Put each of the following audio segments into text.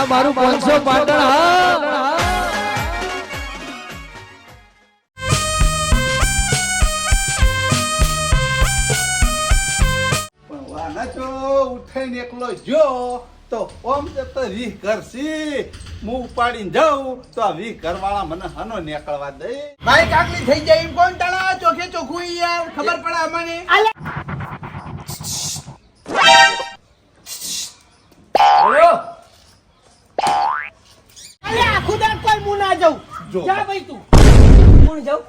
આ મારું પાંચસો પાટણ હા. ઉઠાઈને એકલો જો તો ઓમ જતો વીહ કરશી. હું ઉપાડીને જાઉં તો આ વીહ ઘરવાળા મને હનો નીકળવા દે. ભાઈ કાકલી થઈ જાય એમ કોણ તળા ચોખે ચોખ્ખું યાર ખબર પડે અમને. અલે આખું દાંત કોઈ હું ના જાઉં. જો. જા ભાઈ તું. કોણ જાઉં?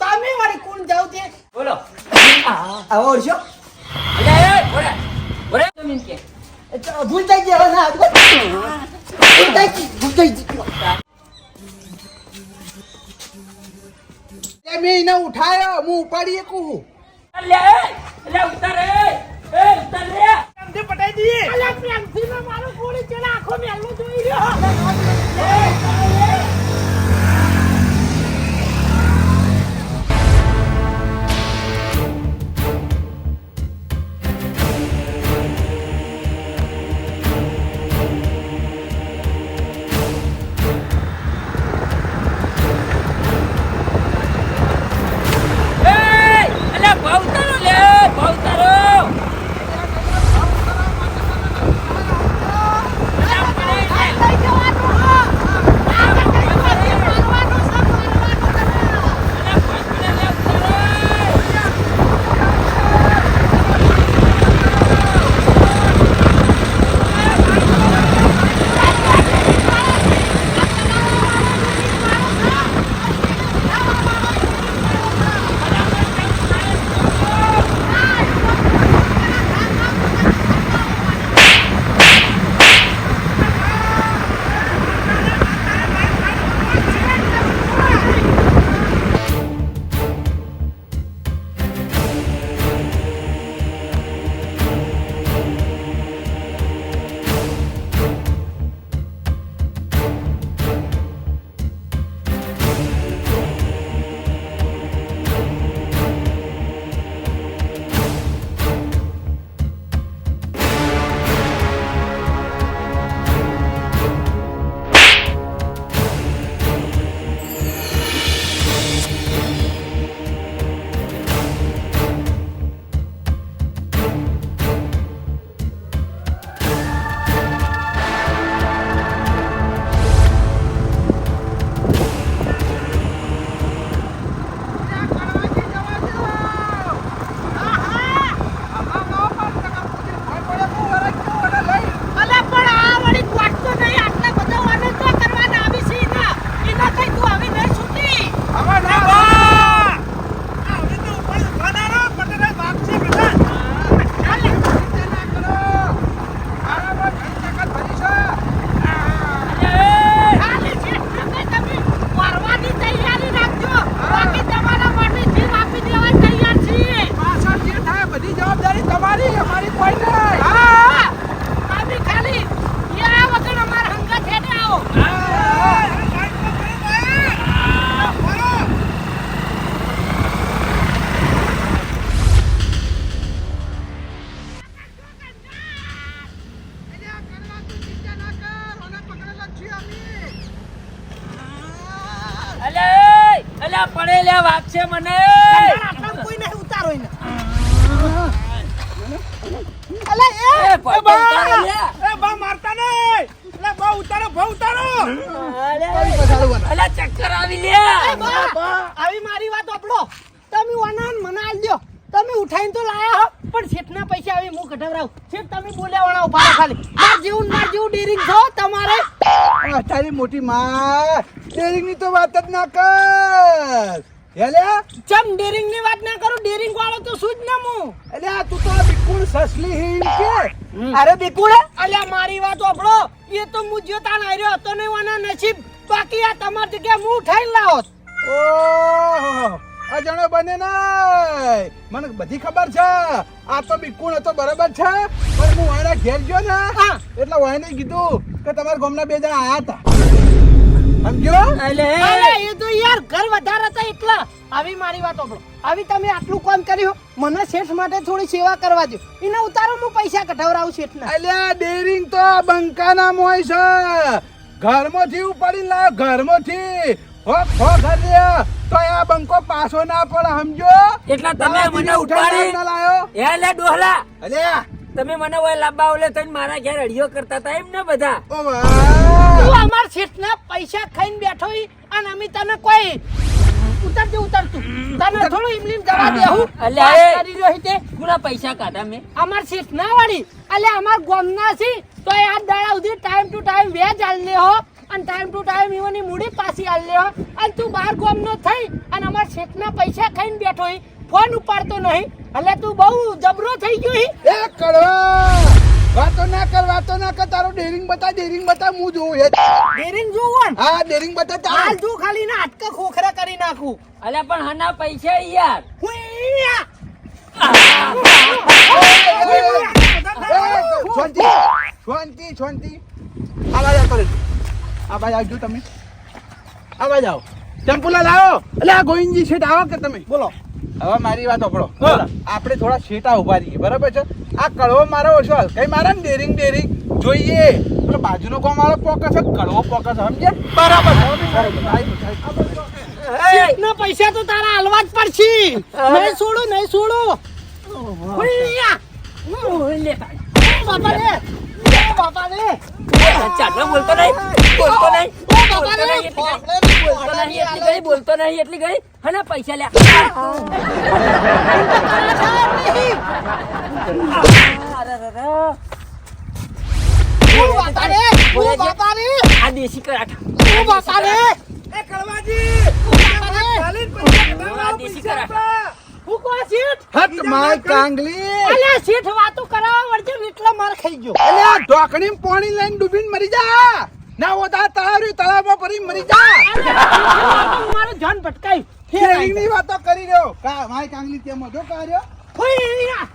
તમે વાળી કોણ જાઉં તે? બોલો. આવો છો અરે બોલે. બોલે. જમીન કે. ભૂલ થઈ ગઈ હવે ના ભૂલ થઈ ગઈ ભૂલ થઈ ગઈ. મેં એને ઉઠાયો હું ઉપાડી શકું લે લે ઉતાર. એ ઉતાર. પ્રેમથી પટાઈ દઈએ. અલ્યા પ્રેમથી મારો ગોળી ચલા આખો મેલો જોઈ રહ્યો અલે પડે લે વાગશે મને. કોઈ નહીં ઉતારો એને અલા એ એ ભાવ ઉતારો લે એ બા મારતા નહીં. એટલે બા ઉતારો બા ઉતારો. અલે ચક્કર આવી લે આવી મારી વાત આપડો તમે વનાન મને આલ તમે ઉઠાઈને તો લાયા હો પણ શેઠના પૈસા આવી હું કઢાવરાવ શેઠ તમે બોલ્યા વણા ઊભા ખાલી. માર જેવું ને માર જેવું ડેરિંગ છો તમારે. આ તારી મોટી માં. ડેરિંગની તો વાત જ ના કર. હેલ્યા ચમ ડેરિંગની વાત ના કરું? ડેરિંગ વાળો તો શું જ ના હું એટલે આ તું તો બિલકુલ સસલી હિમ. કે અરે બિકુડે અલ્યા મારી વાત આપડો એ તો હું જ્યો તાણ આવ્યો હતો ને વાના નસીબ. બાકી આ તમારી જગ્યાએ હું ઉઠાઈને લાવત ઓહો અજાણો બને ના મને બધી ખબર છે. આ તો બિલકુલ હતો બરાબર છે. પણ હું વાયના ઘેર ગયો ને એટલે વાયને કીધું કે તમારા ગામના બે જણા આયા હતા. સમજો? અલે. એ તો યાર ઘર વધારે હતા એટલા. આવી મારી વાત સાંભળો. આવી તમે આટલું કામ કર્યું મને શેઠ માટે થોડી સેવા કરવા દો એને ઉતારો હું પૈસા કઢાવરાવું શેઠના. અલ્યા ડેરિંગ તો બંકાના મોય છે. ઘરમાંથી ઉપાડી લાવ ઘરમાંથી. હો હો ઘરે તો આ બંકો પાછો ના પડે સમજો? એટલા તમે મને ઉઠાડી ના લાયો. એ લે ડોહલા. અલ્યા તમે મને ઓય લાંબા ઓલે થઈને મારા ઘેર અડિયો કરતા હતા એમ ને બધા? તું અમાર શેઠના પૈસા ખાઈને બેઠો ઈ અને અમે તને કોઈ ઉતરતું ઉતરતું તને થોડું ઇમલીમ જવા દે હું. અલે એ. કરી રહ્યો હતે. પૂરા પૈસા કાઢા મે. અમાર શેઠ ના વાળી અલે અમાર ગામના છે તો એ આ દાડા સુધી ટાઈમ ટુ ટાઈમ વેજ આલ લે હો અને ટાઈમ ટુ ટાઈમ ઈવોની મૂડી પાછી આલ લે હો. અને તું બાર ગામનો થઈ અને અમાર શેઠના પૈસા ખાઈને બેઠો હી ફોન ઉપાડતો નહીં. એટલે તું બહુ જબરો થઈ ગયો હી. એ કડવા! વાતો ના કર વાતો ના કર. તારો ડેરિંગ બતા ડેરિંગ બતા હું જોઉં છે ડેરિંગ જોવું હા ડેરિંગ બતા ચાલ હાલ તું ખાલી ના હાટકા ખોખરા કરી નાખું. અલ્યા પણ હના પૈસા યાર. શાંતિ શાંતિ શાંતિ. આવા જાવ કરે આવા આવજો તમે. આવા. જાઓ ટેમ્પુલા લાવો. એટલે આ ગોવિંદજી શેઠ આવો કે તમે. બોલો. હવે મારી વાત સાંભળો. આપણે થોડા શેટા ઊભા રહીએ બરાબર છે? આ કડવો મારો ઓછો કઈ મારે ને ડેરિંગ ડેરિંગ જોઈએ. પેલો બાજુનો કોમ મારો પોકસ છે કડવો પોકસ સમજે બરાબર. ના પૈસા તો તારા હાલવા જ પડશે. નહીં છોડો નહીં છોડો. બાપા રે ઓ બાપા રે ચાલો બોલતો નહીં બોલતો નહીં ઓ બાપા બોલતો રે નહીં એટલી ઘડી. બોલતો નહીં એટલી ઘડી બોલતો નહીં એટલી ઘડી હના પૈસા લે ઓ બાપા કોણ શેઠ હટ માય કાંગલી અલ્યા શેઠ વાતો કરાવવા વળજે એટલો માર ખાઈ ગયો અલે ઢોકણી પાણી લઈને ડૂબીને મરી જા ના હોતા તળાવ તળાવમાં પડી મરી જા મારું જાન ભટકાયું શેરિંગની વાતો કરી રહ્યો કા માય કાંગલી તે મધો કર્યો હુઈયા.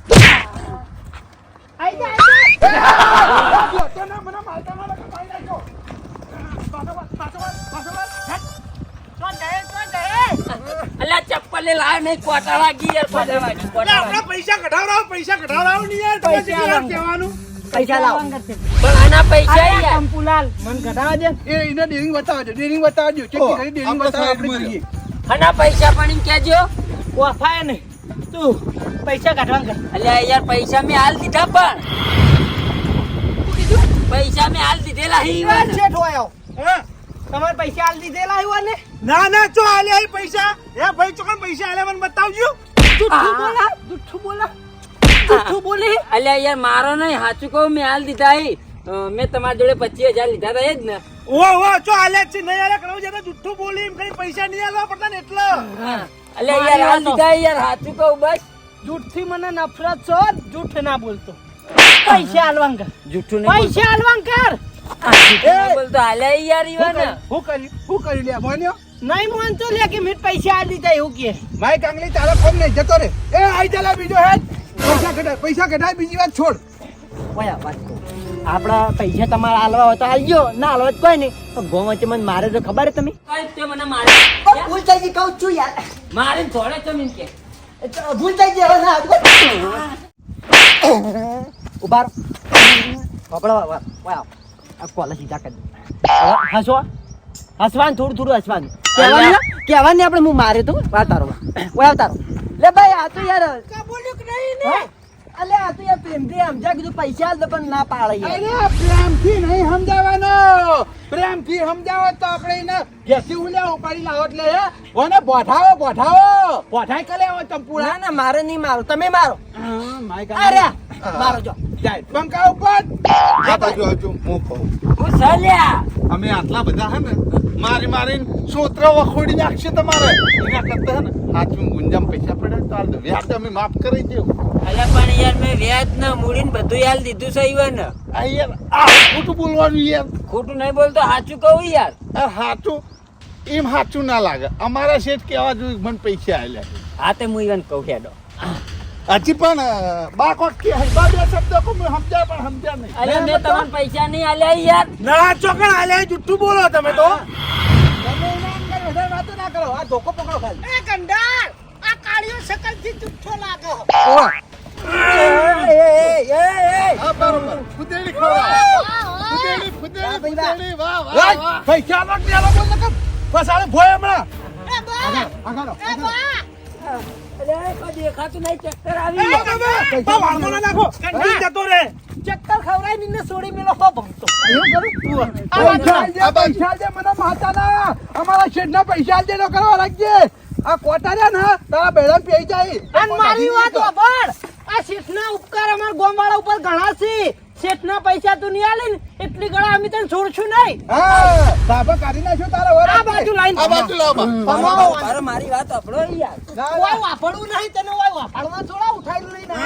આઈ જા, આઈ જા. તો ના મને મારતા ના લગા પાઈ નાખ્યો પાછો પાછો પાછો પાછો અલ્યા ચપ્પલ લે લાવ નહીં કોટા વાગી યાર કોટા વાગી કોટા વાગી. પૈસા કઢાવરાવો પૈસા કઢાવરાવો નહીં યાર પૈસા યાર લાવો. કહેવાનું? પૈસા લાવો. પણ આના પૈસા યાર. કંપુલાલ, મન કઢાવા દે. એ ઇને ડેરિંગ બતાવજો ડેરિંગ બતાવજો. ચેક કરી ડેરિંગ બતાવો આપણે જોઈએ. આના પૈસા પણ એમ કહેજો. વફાય નહીં. તું પૈસા કાઢવા કર અલ્યા યાર પૈસા મેં હાલ દીધા પણ. પૈસા મેં હાલ દીધેલા હી. વાત છે ઠોયો. તમારે પૈસા હાલ દીધેલા હી ને? ના ના ચો આલે આઈ પૈસા. એ ભાઈ ચોકન પૈસા આલે મને બતાવજો. જુઠ્ઠું બોલા જુઠ્ઠું બોલા. જુઠ્ઠું બોલે. અલ્યા યાર મારો નહીં સાચું કહું મેં હાલ દીધા હી મેં તમારા જોડે પચીસ હજાર લીધા હતા એ જ ને. ઓ ઓ ચો આલે છે નહીં આલે કરાવ છે જુઠ્ઠું બોલી એમ કઈ પૈસા નહીં આલવા પડતા ને એટલે. અલ્યા યાર હાલ દીધા યાર સાચું કહું બસ. જુઠ્ઠી મને નફરત છો જુઠ્ઠ ના બોલતો. પૈસા આલવાં કર. જુઠ્ઠું નહીં પૈસા આલવાં કર. બોલતો. અલ્યા યાર ઈવન. હું કરી હું કરી લે મોન્યો નહીં માનતો લે કે મેં પૈસા આ દીધા એવું કે. ભાઈ કાંગલી તારો ફોન નહીં જતો રે. એ આઈ ચાલા બીજો હેડ. પૈસા કઢાય પૈસા કઢાય બીજી વાત છોડ. ઓયા વાત આપણા પૈસા તમારે હાલવા હોય તો હાલજો ના હાલવા તો કોઈ નહીં. તો ગો વચ્ચે મને મારે તો ખબર છે તમે? કઈ તે મને મારે. ભૂલ થઈ ગઈ કહું છું યાર. મારે થોડે તો મીન કે. ભૂલ થઈ ગઈ હવે ના ઊભા પકડો વાવ આ કોલે સીધા કરી હસવા હસવાનું થોડું થોડું હસવાનું. કહેવાનું ને કહેવાનું ને આપણે હું મારે તો વાતારો તારો વાવ તારો લે ભાઈ આ તો યાર બોલ્યું કે નહીં ને? અલે આ તો યાર પ્રેમથી સમજા કીધું પૈસા આલ પણ ના પાડે અરે પ્રેમથી નહીં સમજાવવાનો પ્રેમથી સમજાવો તો આપણે એને ઘેસી ઉલ્યા ઉપાડી લાવો એટલે હે? ઓને બોઠાવો બોઠાવો. બોઠાઈ કલે આવો ચંપુડા ના ના મારે નહીં મારો તમે મારો. હા, માય અરે. મારો જો. પંખા ઉપર. હું સલ્યા અમે આટલા બધા હે ને? મારી મારીને સોત્ર વખોડી નાખશે તમારે. એના કરતા ને હાથમાં ગુંજામ પૈસા પડે તો હાલ વ્યાજ અમે માફ કરી દેવું. અલા પણ યાર મેં વ્યાજ ના મૂડીને બધું હાલ દીધું છે ઈવન. આ યાર આ ખોટું બોલવાનું યાર. ખોટું નહીં બોલતો સાચું કહું યાર. આ સાચું એમ સાચું ના લાગે. અમારા શેઠ કહેવા જોઈએ મને પૈસા આલ્યા હા તે હું ઈવન કહું હેડો. હજી પણ બા કોક કે બા બે શબ્દ કો મે સમજ્યા પણ સમજ્યા નહીં. અલ્યા મે તમને પૈસા નહીં આલ્યા યાર. ના ચોકણ આલે જુઠ્ઠું બોલો તમે તો. કરો આ ધોકો પકડો ખાલી. એ ગંડાર આ કાળિયો શકલથી જુઠ્ઠો લાગે એ હા બરોબર. ફુદેડી ખવડાવો ફુદેડી ફુદેડી ફુદેડી. વાહ વાહ વાહ. પૈસા નો જ લોકો. બસ આલે ભોય હમણા. એ બા. આગળ એ બા. અરે દેખાતું નહીં ચક્કર આવી નાખો જતો રે ચક્કર ખવડાવી ને સોડી મેલો હો ભમતો. પૈસા આલજે મને માતાના અમારા શેઠના પૈસા આલજે નો કરવા લાગજે. આ કોટા રે ને તારા બેડા પી જાય. અને મારી વાત વાપર. આ શેઠના ઉપકાર અમાર ગોમવાળા ઉપર ઘણા છે શેઠના પૈસા તું નહીં આલે ને એટલી ગળા અમે તને છોડશું નહીં હા સાબા કાઢી નાખ્યો તારા વર આ બાજુ લાઈન આ બાજુ લાવ બા. મારી વાત સાંભળો યાર કોઈ વાપરવું નહીં તને કોઈ વાપરવા થોડા ઉઠાઈ લઈ ના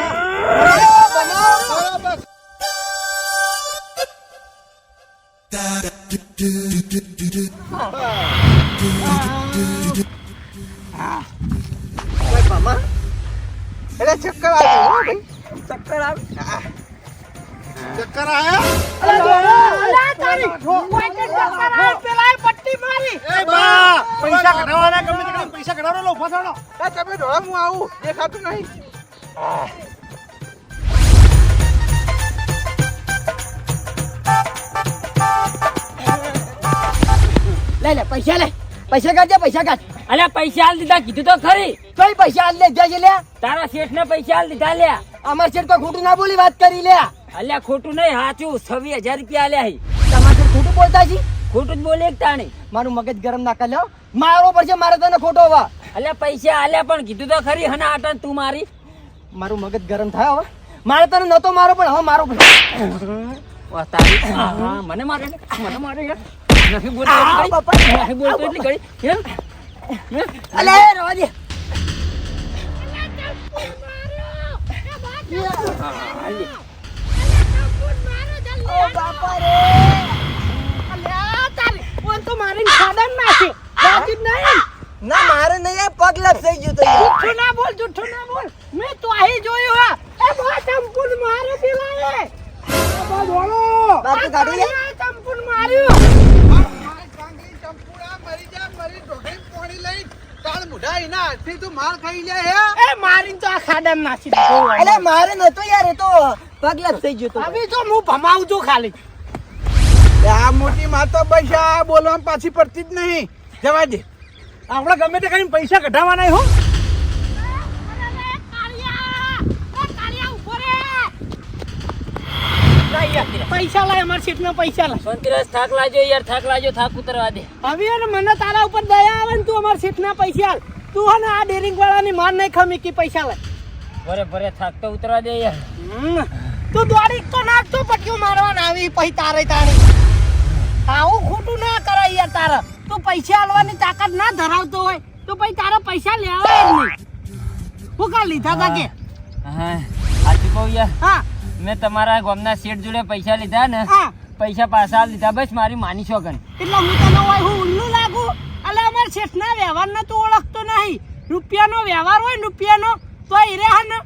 ચક્કર આવી ચક્કર આવે ચક્કર આયા? અલા તારી કોઈ કે ચક્કર આવે પેલા એ પટ્ટી મારી. એ બા પૈસા કઢાવવાના ગમે તે પૈસા કઢાવવાનો લો એ તમે ઢોળા હું આવું? દેખાતું નહીં. લે લે પૈસા લે. પૈસા કાઢજે પૈસા કાઢ. અલે પૈસા આલ દીધા કીધું તો ખરી. કઈ પૈસા આલ લે જ્યાં છે લે તારા શેઠ ને પૈસા આલ દીધા લ્યા. અમાર શેઠ કોઈ ખોટું ના બોલી વાત કરી લે અલ્યા ખોટું નહીં સાચું છવ્વીસ હજાર રૂપિયા આલ્યા હી. તમાર ખોટું બોલતા છી ખોટું જ બોલે એક તાણી. મારું મગજ ગરમ ના કર મારો પડશે મારે તને ખોટો હવા. અલ્યા પૈસા આલ્યા પણ કીધું તો ખરી હના આટન તું મારી. મારું મગજ ગરમ થાય હવે. મારે તને નતો મારો પણ હવે મારો મને મારે મને મારે નથી બોલતો એટલી? અલે રવા દે. ઓ બાપા રે અલ્યા તારી ઓન તો મારીને ખાડન નાખી બાકી નહીં ના મારે નહીં પગ લપસાઈ ગયું તો જુઠ્ઠું ના બોલ જુઠ્ઠું ના બોલ. મેં તો આહી જોયું હા. એ બા ચંપુન મારે પેલા એ બાકી ગાડી લે. ચંપુન માર્યું. એ મારીને તો આ ખાડામાં નાસી દીધો અલે મારે નતો યાર એ તો પગ થઈ ગયો તો. હવે હું ભમાવું છું ખાલી. આ મોટી માતા પૈસા બોલવામાં પાછી પડતી જ નહીં. જવા દે. આપણે ગમે તે કરીને પૈસા કઢાવવાના હો. પૈસા લાય અમાર સીટના પૈસા લાય. શાંતિરાજ થાક લાજો યાર થાક લાજો થાક ઉતરવા દે. હવે યાર મને તારા ઉપર દયા આવે ને તું અમારા સીટના પૈસા આલ. તું હને આ ડેરિંગ વાળાની માર નહીં ખમી કે પૈસા લાય. ભરે ભરે થાક તો ઉતરવા દે યાર. તું દોડી તો નાખતો પટ્ટીઓ મારવાના આવી પછી તારે તારે. આવું ખોટું ના કરાય યાર તારા. તું પૈસા આલવાની તાકાત ના ધરાવતો હોય તો પછી તારા પૈસા લેવાય જ નહીં. હું કા લીધા તા કે? હા. સાચું કહું યાર. હા. મેં તમારા ગામના શેઠ જોડે પૈસા લીધા ને પૈસા પાછા લીધા. બસ મારી માની શોગન એટલે હું તને હોય હું ઉલ્લુ લાગુ? અલે અમાર શેઠના વ્યવહારને તું ઓળખતો નહીં. રૂપિયાનો વ્યવહાર હોય રૂપિયાનો તો એ રહે ને.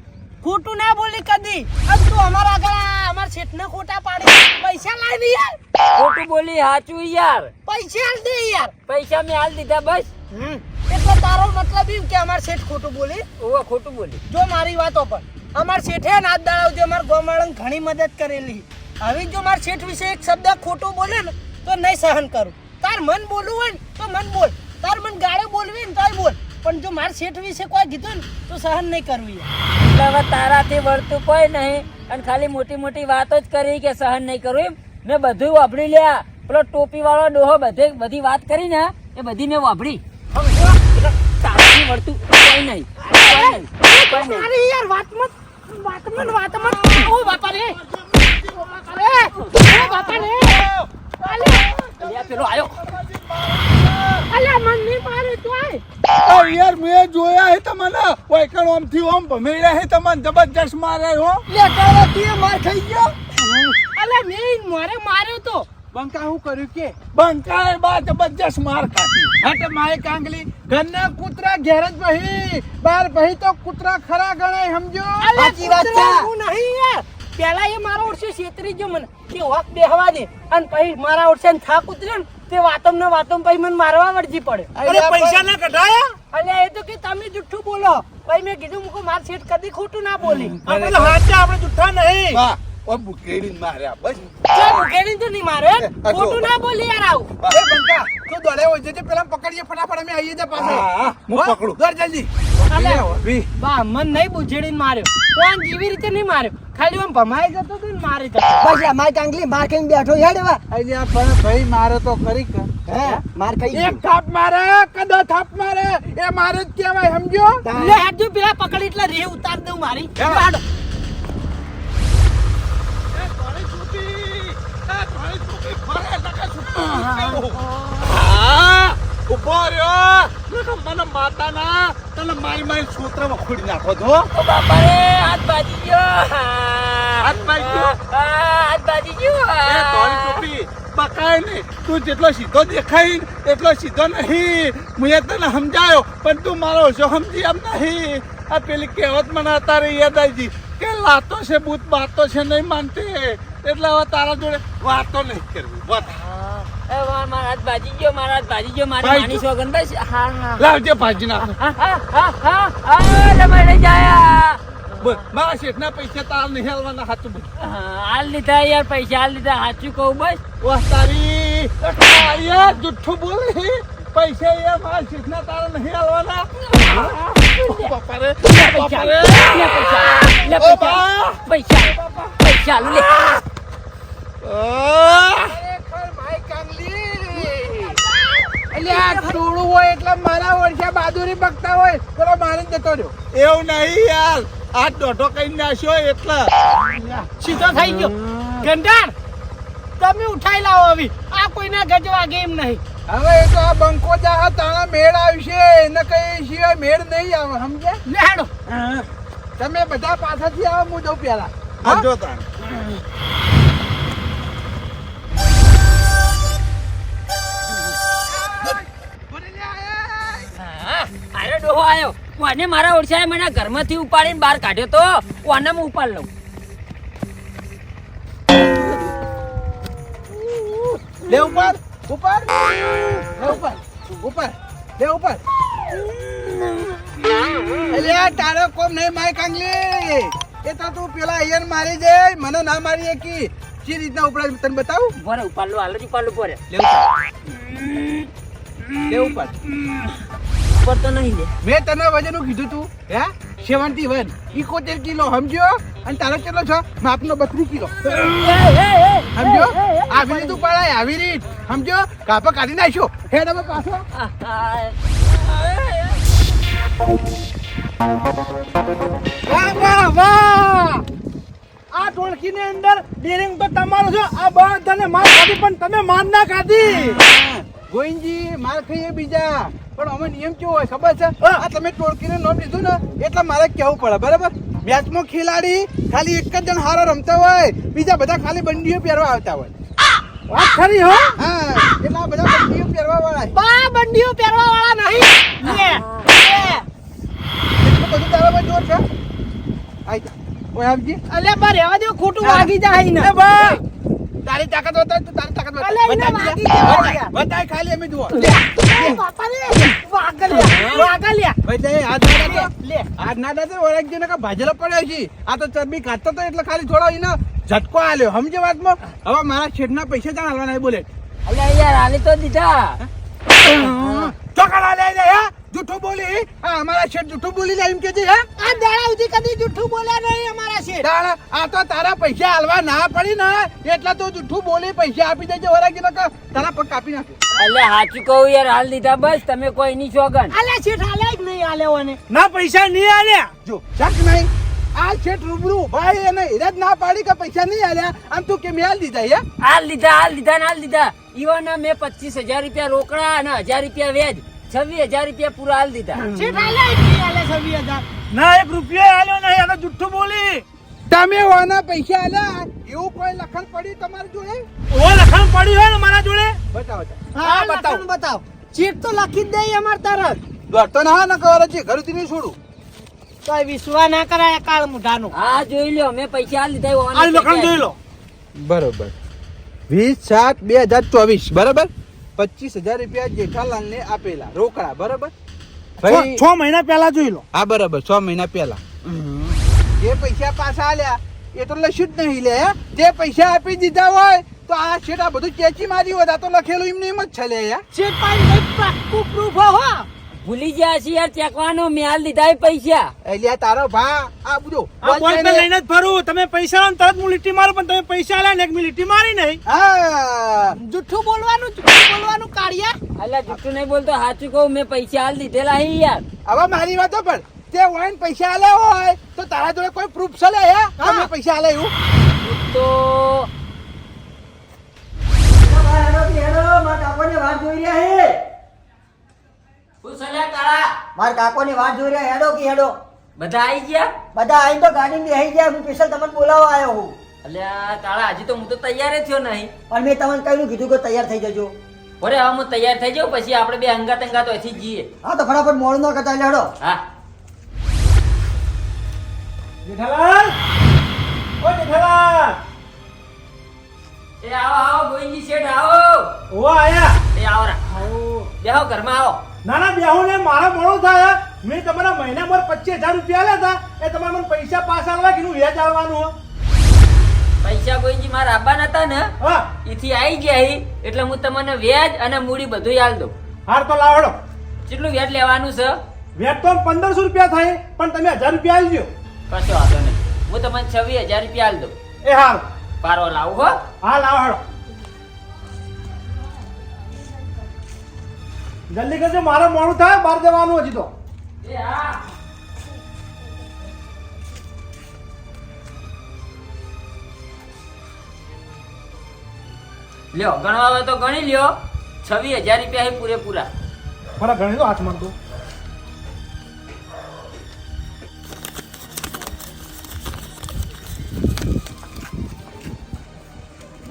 ખોટું ના બોલી કદી. અને તું અમારા આગળ અમાર શેઠને ખોટા પાડી. પૈસા લાવી દે યાર. ખોટું બોલી સાચું યાર. પૈસા હાલ દે યાર. પૈસા મેં હાલ દીધા બસ. હમ. એટલે તારો મતલબ એમ કે અમાર શેઠ ખોટું બોલી? ઓ ખોટું બોલી. જો મારી વાતો પર. અમાર શેઠે નાત જે અમાર ગોમાળાને ઘણી મદદ કરેલી હવે જો માર શેઠ વિશે એક શબ્દ ખોટું બોલે ને તો નહીં સહન કરું તાર મન બોલવું હોય ને તો મન બોલ તાર મન ગાળે બોલવી ને તોય બોલ પણ જો માર શેઠ વિશે કોઈ કીધું ને તો સહન નહીં કરવું યાર એટલે હવે તારાથી વળતું કોઈ નહીં અને ખાલી મોટી મોટી વાતો જ કરી કે સહન નહીં કરું એમ મેં બધું વાપરી લ્યા પેલો ટોપી વાળો ડોહો બધે બધી વાત કરી ને એ બધી મેં વાપરી તારાથી વળતું કોઈ નહીં કોઈ નહીં કોઈ નહીં અરે વાતમાં વાતમાં ને વાતમાં. ઓ બાપા રે ઓ બાપા રે અલે અલ્યા પેલો આયો. અલે મન નહીં મારે તોય ઓ યાર મેં જોયા હે તમને. ઓયકણ ઓમથી ઓમ ભમેડ્યા હે તમને. જબરજસ્ત મારે હો. લે કાળા તીએ માર ખાઈ ગયો. અલે મેં મોરે માર્યો તો. બંકા હું કર્યું કે? બંકાએ બા જબરજસ્ત માર ખાધી. હટ માય કાંગલી ઘરના કૂતરા ઘેર જ બહી બાર બહી તો કૂતરા ખરા ગણાય સમજો? સાચી વાત છે. હું નહીં યાર. પેલા એ મારા ઓળશે છેતરી ગયો મને. કે હોક બેહવા દે. અને પછી મારા ઓળશે થાક ઉતર્યો ને તે વાતમ ને વાતમ પછી મને મારવા વળજી પડે અરે પૈસા ના કઢાયા? અલ્યા એ તો કે તમે જુઠ્ઠું બોલો. પછી મેં કીધું મુકો માર શેઠ કદી ખોટું ના બોલી. આપણે હાચા આપણે જુઠ્ઠા નહીં. માર્યા બસ. તો નહીં મારે ખોટું ના બોલી યાર આવું. એ બંકા તું દોડે હોય જજે પેલા પકડીએ ફટાફટ અમે આવીએ જા પાસે હા, હા, હું પકડું. દોડ જલ્દી. અલ્યા, બા મન નહીં બુજેડીને માર્યો. કોણ જેવી રીતે નહીં માર્યો? ખાલી આમ ભમાઈ જતો ને મારી જતો બસ લા, માર ખાઈને બેઠો હેડ હવે. આજે આ પણ ભાઈ મારે તો ખરી કે. હે માર ખાઈ એક થાપ મારે કદો થાપ મારે એ મારે જ કહેવાય સમજો લે પેલા પકડી એટલે રેહ ઉતાર દઉં મારી. હાડ. રહ્યો. મને માતાના તને મારી મારી સૂત્રમાં ખોડી નાખો તો બાપા રે હાથ બાજી ગયો. હાથ બાજી ગયો? હાથ બાજી ગયો. એ ટોપી બકાય નહીં. તું જેટલો સીધો દેખાય એટલો સીધો નહીં. હું તને સમજાયો પણ તું મારો ઓછો સમજી એમ નહીં. આ પેલી કહેવત મને અતારે યાદ આવી કે લાતો છે ભૂત બાતો છે નહીં માનતી? એટલે હવે તારા જોડે વાતો નહીં કરવી. બસ. પૈસા લીધા યાર પૈસા હાલ લીધા સાચું કહું બસ. તારી. જુઠ્ઠું બોલે. પૈસા એ મારા શેઠના તારા નહીં આવવાના બાપા રે બાપા રે. લે પૈસા લે ટોળું હોય એટલે મારા વર્ષે બહાદુરી બગતા હોય પેલો મારી જતો રહ્યો. એવું નહીં યાર આ દોઢો કઈ નાખ્યો એટલે. સીધો થઈ ગયો. ગંડાર તમે ઉઠાઈ લાવો આવી. આ કોઈના ગજવા ગેમ એમ નહીં. હવે એ તો આ બંકો જા તાણા મેળ આવશે. એને કઈ સિવાય મેળ નહીં આવે સમજે લેડો તમે બધા પાછળથી આવો હું જઉં પેલા આ જો તાણ. હા, અરે ડોહો આયો. કોને મારા ઓળસાએ મને ઘરમાંથી ઉપાડીને બહાર કાઢ્યો તો? કોને હું ઉપાડ લઉં? લે ઉપર ઉપર. લે ઉપર. ઉપર. લે ઉપર. એટલે તારો કોમ નહીં માય કાંગલી. એ તો તું પેલા અહીંયા મારી દે. મને ના મારી એકી જે રીતના ઉપડાય તને બતાવું? બરે ઉપાડ લો હાલો જ ઉપાડ લો બરે લે ઉપર. લે ઉપર. ઉપર તો નહીં લે. મેં તને વજન કીધું તું હે? Seventy one. ઇકોતેર કિલો સમજ્યો? અને તારો કેટલો છો? માપનો બત્રીસ કિલો. સમજો? આવી રીત ઉપાડાય આવી રીત. સમજો? કાપા કાઢી નાખ્યો હે તમે પાછો. આ, આ, વાહ વાહ વાહ! આ ટોળકીની અંદર ડેરિંગ તો તમારો છો. આ બધાને માર ખાધી પણ તમે માર ના ખાધી. ગોવિંદજી માર ખાઈએ બીજા. પણ અમે નિયમ કેવો હોય ખબર છે? આ તમે ટોળકીને નામ લીધું ને એટલે મારે કહેવું પડે બરાબર? મેચમાં ખેલાડી ખાલી એક જ જણ હારો રમતો હોય બીજા બધા ખાલી બંડીઓ પહેરવા આવતા હોય. વાત ખરી હો. હા એટલે બધા બંડીઓ પહેરવા વાળા બા બંડીઓ પહેરવા વાળા નહીં. લે બધું તારામાં જોર છે? આઈ ઓય આપજી અલે બા રહેવા દો ખોટું વાગી જાય ને. એ બા. તારી તાકાત બતાવ તો તારી તાકાત. બતાવ બતાવ ખાલી અમે જુઓ ભાજેલો પડ્યો છે. આ તો ચરબી કાઢતો તો એટલે ખાલી થોડો એને ઝટકો આલ્યો. સમજે વાતમાં? હવે મારા શેઠના પૈસા ચાલ હાલવાના બોલે. અલ્યા યાર હાલી તો દીધા. ચોકડા લઈ લે હે? જૂઠું બોલી? હા? અમારા શેઠ જૂઠું બોલી જાય એમ કે છે આ દાડા સુધી કદી જુઠ્ઠું બોલ્યા નહીં અમારા શેઠ. દાડા આ તો તારા પૈસા હાલવા ના પડી ને એટલે તું જૂઠું બોલી પૈસા આપી દેજે વરાગી નકર તારા પગ કાપી નાખે એટલે હાચી કહું યાર હાલ દીધા બસ તમે કોઈ નહીં છોગન અલે શેઠ હાલે જ નહીં આલ્યાઓને ના પૈસા નહીં આલ્યા જો શક નહીં. આ શેઠ રૂબરૂ ભાઈ એને હિરજ ના પાડી કે પૈસા નહીં આલ્યા આમ તું કે મેં હાલ દીધા હે? હાલ લીધા હાલ લીધા ને હાલ લીધા. ઈવાના મેં પચીસ હજાર રૂપિયા રોકડા અને હજાર રૂપિયા વેજ છવ્વીસ હજાર રૂપિયા પૂરા હાલ દીધા. ના એક રૂપિયો આલ્યો નહીં આ જુઠ્ઠું બોલી. તમે ઓના પૈસા આલ્યા એવું કોઈ લખણ પડ્યું તમારી જોડે? ઓ લખણ પડ્યું હોય ને મારા જોડે? બતાવો હા બતાવ. બતાવ. ચીટ તો લખી જ દઈ અમાર તરત દોડતો હા ન કવર છે ઘરથી નહીં છોડું. તો વિશ્વા ના કરાય કાળ મુઢાનું. હા જોઈ લ્યો મેં પૈસા હાલ લખણ જોઈ લો. બરોબર. વીસ સાત બે હજાર ચોવીસ બરાબર? પચીસ હજાર રૂપિયા જેઠાલાલને આપેલા. રોકડા બરાબર? છ- છ મહિના પહેલા જોઈ લો. હા બરાબર છ મહિના પહેલા. જે પૈસા પાછા આલ્યા એ તો લખ્યું જ નહીં લે જે પૈસા આપી દીધા હોય તો આ શેટ આ બધું ચેચી મારી હોય તો લખેલું એમને એમ જ છે લે યાર શેઠ પાસે પાક્કું પ્રૂફ હો! ભૂલી ગયા છે યાર ચેકવાનો મેલ લીધા દીધા એ પૈસા. એટલે તારો ભા આ બધું આ બોલ પે લઈને જ ભરું તમે પૈસા તરત હું લીટી મારું પણ તમે પૈસા આલ્યા ને એક મેં લીટી મારી નહીં. હા. જુઠ્ઠું બોલવાનું બોલવાનું કાઢ્યા અલ્યા જુઠ્ઠું નહીં બોલતો સાચું કહું મેં પૈસા હાલ દીધેલા હી યાર. હવે મારી વાતો પણ તે વાઈન પૈસા હાલે હોય તો તારા જોડે કોઈ પ્રૂફ છે લે યાર મેં પૈસા હાલે એવું? તો વાટ જોઈ રહ્યા હેડો કે હેડો. બધા આવી ગયા? બધા તો ગાડી બેસી ગયા હું સ્પેશિયલ તમને બોલાવવા આવ્યો હું. અલ્યા કાળા હજી તો હું તો તૈયાર જ થયો નહીં. પણ મેં તમને કહ્યું કીધું કે તૈયાર થઈ જજો. અરે હવે હું તૈયાર થઈ જાઉં પછી આપણે બે અંગાત અંગાત અહીંથી જઈએ હા તો ફટાફટ મોડું ન કરતા એટલે હા. જેઠાલાલ! ઓ જેઠાલાલ! એ આવો આવો ગોવિંદજી શેઠ આવો. ઓ આયા. એ આવો રા. બેહો ઘરમાં આવો. ના ના બેહો ને મારા મોડું થાય. મેં તમારા મહિના પર પચીસ હજાર રૂપિયા આલ્યા હતા. એ તમારે મને પૈસા પાછા આલવા કીધું વ્યાજ આલવાનું હો. પૈસા ગોવિંદજી મારા આબાના હતા ને હા. એથી આવી ગયા હી એટલે હું તમને વ્યાજ અને મૂડી બધું આલ દઉં. હાર તો લાવડો. કેટલું વ્યાજ લેવાનું છે? વ્યાજ તો પંદરસો રૂપિયા થાય પણ તમે હજાર રૂપિયા આલજો કશો વાંધો નહીં. હું તમને છવ્વીસ હજાર રૂપિયા આલ દઉં. એ હાર. પારો લાવું હો. હા લાવડો જલ્દી કરજો મારે મોડું થાય બહાર જવાનું હજી તો. એ હા. લ્યો ગણવા હોય તો ગણી લ્યો. છવ્વીસ હજાર રૂપિયા હે પૂરેપૂરા. મારા ઘણી દો હાથ મારતો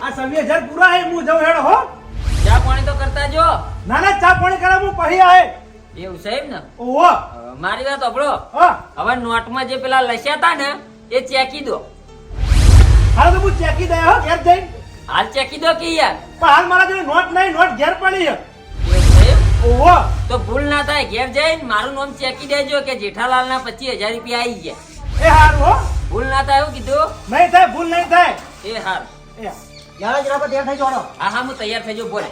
આ છવ્વીસ હજાર પૂરા હે હું જાઉં હેડો હો. ચા પાણી તો કરતા જો. ના ના ચા પાણી કરે હું પહી આય એવું સાહેબ ને? ઓહો. મારી વાત અભળો હા. હવે નોટમાં જે પેલા લસ્યા હતા ને એ ચેકી દો. હાલ તો હું ચેકી દે હો ઘેર જઈ હાલ ચેકી દો કે યાર? પણ હાલ મારા જોડે નોટ નહીં નોટ ઘેર પડી છે. ઓહો. તો ભૂલ ના થાય ઘેર જઈને મારું નામ ચેકી દેજો કે જેઠાલાલ ના પચીસ હજાર રૂપિયા આવી ગયા. એ હાર હો. ભૂલ ના થાય એવું કીધું? નહીં થાય ભૂલ નહીં થાય. એ હાર. યાર જરા પર તૈયાર થઈ જોડો હા હા હું તૈયાર થઈ જો બોલે.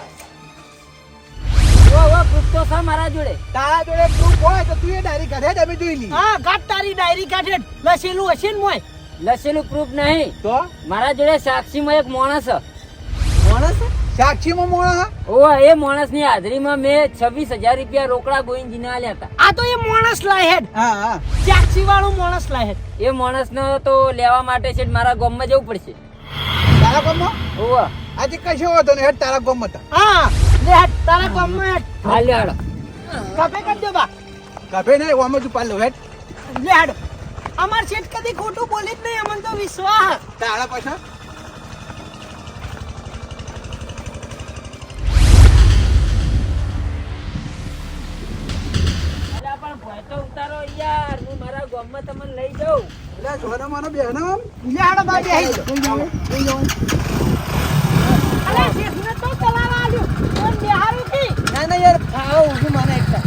ઓ ઓ ગ્રુપ તો છે મારા જોડે. તારા જોડે પ્રૂફ હોય તો તું એ ડાયરી કાઢે જ અમે જોઈ લઈએ. હા ગાટ તારી ડાયરી કાઢે. લસેલું હશે ને મોય. લસેલું પ્રૂફ નહીં. તો? મારા જોડે સાક્ષીમાં એક માણસ છે. માણસ? સાક્ષીમાં માણસ હા? ઓ એ માણસની હાજરીમાં મેં છવ્વીસ હજાર રૂપિયા રોકડા ગોવિંદજીને આલ્યા હતા. આ તો એ માણસ લાય હેડ હા હા. વાળું માણસ લાય હેડ એ માણસનો તો લેવા માટે છે મારા ગામમાં જવું પડશે. તારા ગામમાં? ઓહ. આજે કશો વાંધો નહીં હેડ તારા ગામમાં તા. હા લે હેડ તારા ગામમાં હેડ. હાલ લ્યો હાલો. કફે કરી દો બા. કભે નહીં ઓમ જ પાડલો હેડ. લે હેડ. અમાર શેઠ કદી ખોટું બોલી જ નહીં અમને તો વિશ્વાસ. તારા પણ ભોય તો ઉતારો યાર. હું મારા ગામમાં તમને લઈ જાઉં. એટલે સોના મારો બેનો આમ. લે હેડ બા બેહી અલે શેઠને તો ચલાવા આલ્યું તો બેહારું કી? ના ના યાર. આવો ઊભું મને એકતા